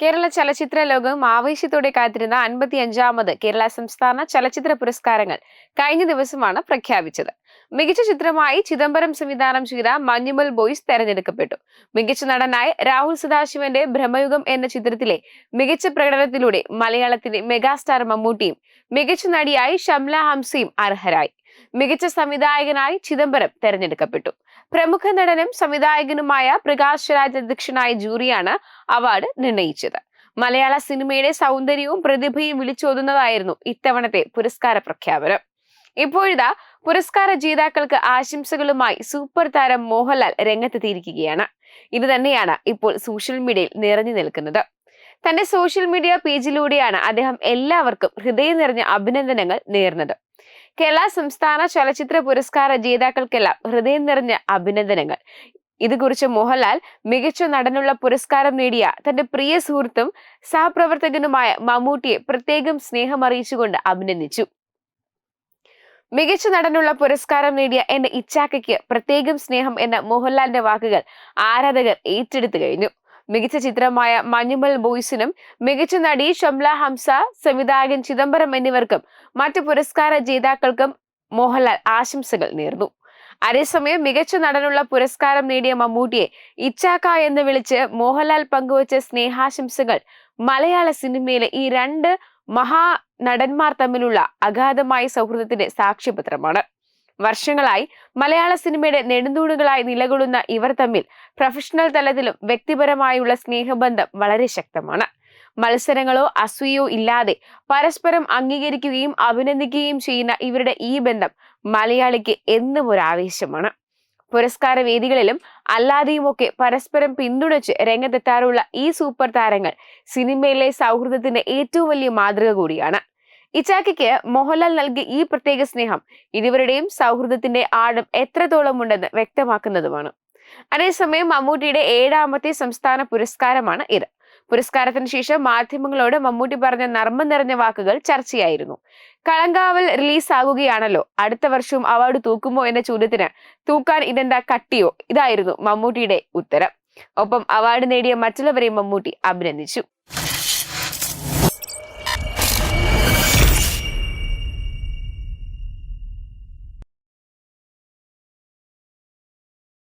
കേരള ചലച്ചിത്ര ലോകം ആവേശത്തോടെ കാത്തിരുന്ന അൻപത്തി അഞ്ചാമത് കേരള സംസ്ഥാന ചലച്ചിത്ര പുരസ്കാരങ്ങൾ കഴിഞ്ഞ ദിവസമാണ് പ്രഖ്യാപിച്ചത്. മികച്ച ചിത്രമായി ചിദംബരം സംവിധാനം ചെയ്ത മഞ്ഞുമൽ ബോയ്സ് തെരഞ്ഞെടുക്കപ്പെട്ടു. മികച്ച നടനായി രാഹുൽ സദാശിവന്റെ ബ്രഹ്മയുഗം എന്ന ചിത്രത്തിലെ മികച്ച പ്രകടനത്തിലൂടെ മലയാളത്തിലെ മെഗാസ്റ്റാർ മമ്മൂട്ടിയും മികച്ച നടിയായി ഷംല ഹംസയും അർഹരായി. മികച്ച സംവിധായകനായി ചിദംബരം തെരഞ്ഞെടുക്കപ്പെട്ടു. പ്രമുഖ നടനും സംവിധായകനുമായ പ്രകാശ് രാജ് അധ്യക്ഷനായ ജൂറിയാണ് അവാർഡ് നിർണയിച്ചത്. മലയാള സിനിമയുടെ സൗന്ദര്യവും പ്രതിഭയും വിളിച്ചോതുന്നതായിരുന്നു ഇത്തവണത്തെ പുരസ്കാര പ്രഖ്യാപനം. ഇപ്പോഴിതാ പുരസ്കാര ജേതാക്കൾക്ക് ആശംസകളുമായി സൂപ്പർ താരം മോഹൻലാൽ രംഗത്തെത്തിയിരിക്കുകയാണ്. ഇത് തന്നെയാണ് ഇപ്പോൾ സോഷ്യൽ മീഡിയയിൽ നിറഞ്ഞു നിൽക്കുന്നത്. തന്റെ സോഷ്യൽ മീഡിയ പേജിലൂടെയാണ് അദ്ദേഹം എല്ലാവർക്കും ഹൃദയം നിറഞ്ഞ അഭിനന്ദനങ്ങൾ നേർന്നത്. കേരള സംസ്ഥാന ചലച്ചിത്ര പുരസ്കാര ജേതാക്കൾക്കെല്ലാം ഹൃദയം നിറഞ്ഞ അഭിനന്ദനങ്ങൾ. ഇത് കുറിച്ച് മോഹൻലാൽ മികച്ച നടനുള്ള പുരസ്കാരം നേടിയ തന്റെ പ്രിയ സുഹൃത്തും സഹപ്രവർത്തകനുമായ മമ്മൂട്ടിയെ പ്രത്യേകം സ്നേഹം അറിയിച്ചുകൊണ്ട് അഭിനന്ദിച്ചു. മികച്ച നടനുള്ള പുരസ്കാരം നേടിയ എന്റെ ഇച്ചാക്കയ്ക്ക് പ്രത്യേകം സ്നേഹം എന്ന മോഹൻലാലിന്റെ വാക്കുകൾ ആരാധകർ ഏറ്റെടുത്തു കഴിഞ്ഞു. മികച്ച ചിത്രമായ മഞ്ഞുമൽ ബോയ്സിനും മികച്ച നടി ഷംല ഹംസ സംവിധായകൻ ചിദംബരം എന്നിവർക്കും മറ്റു പുരസ്കാര ജേതാക്കൾക്കും മോഹൻലാൽ ആശംസകൾ നേർന്നു. അതേസമയം മികച്ച നടനുള്ള പുരസ്കാരം നേടിയ മമ്മൂട്ടിയെ ഇച്ചാക്ക എന്ന് വിളിച്ച് മോഹൻലാൽ പങ്കുവച്ച സ്നേഹാശംസകൾ മലയാള സിനിമയിലെ ഈ രണ്ട് മഹാ നടന്മാർ തമ്മിലുള്ള അഗാധമായ സൗഹൃദത്തിന്റെ സാക്ഷ്യപത്രമാണ്. വർഷങ്ങളായി മലയാള സിനിമയുടെ നെടുന്തൂണുകളായി നിലകൊള്ളുന്ന ഇവർ തമ്മിൽ പ്രൊഫഷണൽ തലത്തിലും വ്യക്തിപരമായുള്ള സ്നേഹബന്ധം വളരെ ശക്തമാണ്. മത്സരങ്ങളോ അസൂയോ ഇല്ലാതെ പരസ്പരം അംഗീകരിക്കുകയും അഭിനന്ദിക്കുകയും ചെയ്യുന്ന ഇവരുടെ ഈ ബന്ധം മലയാളിക്ക് എന്നും ഒരു ആവേശമാണ്. പുരസ്കാര വേദികളിലും അല്ലാതെയുമൊക്കെ പരസ്പരം പിന്തുണച്ച് രംഗത്തെത്താറുള്ള ഈ സൂപ്പർ താരങ്ങൾ സിനിമയിലെ സൗഹൃദത്തിന്റെ ഏറ്റവും വലിയ മാതൃക കൂടിയാണ്. ഇച്ചാക്കിക്ക് മോഹൻലാൽ നൽകിയ ഈ പ്രത്യേക സ്നേഹം ഇരുവരുടെയും സൗഹൃദത്തിന്റെ ആഴം എത്രത്തോളം ഉണ്ടെന്ന് വ്യക്തമാക്കുന്നതുമാണ്. അതേസമയം മമ്മൂട്ടിയുടെ ഏഴാമത്തെ സംസ്ഥാന പുരസ്കാരമാണ് ഇത്. പുരസ്കാരത്തിന് ശേഷം മാധ്യമങ്ങളോട് മമ്മൂട്ടി പറഞ്ഞ നർമ്മം നിറഞ്ഞ വാക്കുകൾ ചർച്ചയായിരുന്നു. കളങ്കാവൽ റിലീസാകുകയാണല്ലോ അടുത്ത വർഷവും അവാർഡ് തൂക്കുമോ എന്ന ചോദ്യത്തിന് തൂക്കാൻ ഇതെന്താ കട്ടിയോ? ഇതായിരുന്നു മമ്മൂട്ടിയുടെ ഉത്തരം. ഒപ്പം അവാർഡ് നേടിയ മറ്റുള്ളവരെയും മമ്മൂട്ടി അഭിനന്ദിച്ചു.